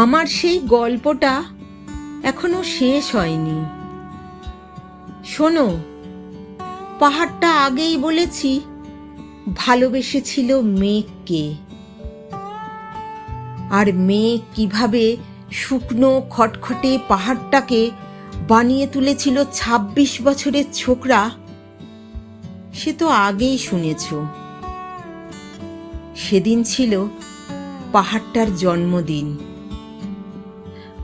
আমার সেই গল্পটা এখনও শেষ হয়নি। শোনো, পাহাড়টা আগেই বলেছি, ভালোবেসেছিল মেঘকে। আর মেঘ কীভাবে শুকনো খটখটে পাহাড়টাকে বানিয়ে তুলেছিল ২৬ বছরের ছোকরা, সে তো আগেই শুনেছ। সেদিন ছিল পাহাড়টার জন্মদিন।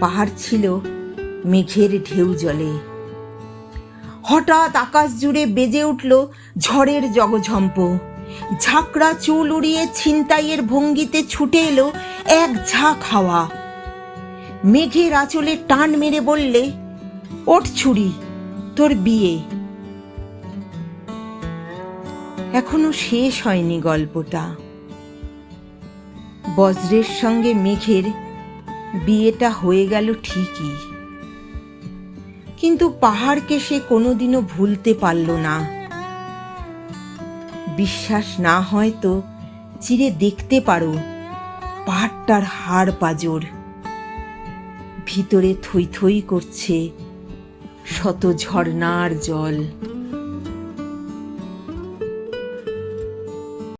পাহাড় ছিল মেঘের ঢেউ জলে। হঠাৎ আকাশ জুড়ে বেজে উঠল ঝড়ের জগঝম্প। ঝাঁকড়া চুল উড়িয়ে ছিনতাইয়ের ভঙ্গিতে ছুটে এলো এক ঝাঁক হাওয়া। মেঘের আঁচলে টান মেরে বললে, ওঠ ছুরি, তোর বিয়ে। এখনও শেষ হয়নি গল্পটা। বজ্রের সঙ্গে মেঘের বিয়েটা হয়ে গেল ঠিকই। কিন্তু পাহাড়কে সে কোনোদিনও ভুলতে পারল না। বিশ্বাস না হয় তো চিরে দেখতে পারো, পাহাড়টার হাড় পাজর। ভিতরে থই থই করছে শত ঝর্ণার জল।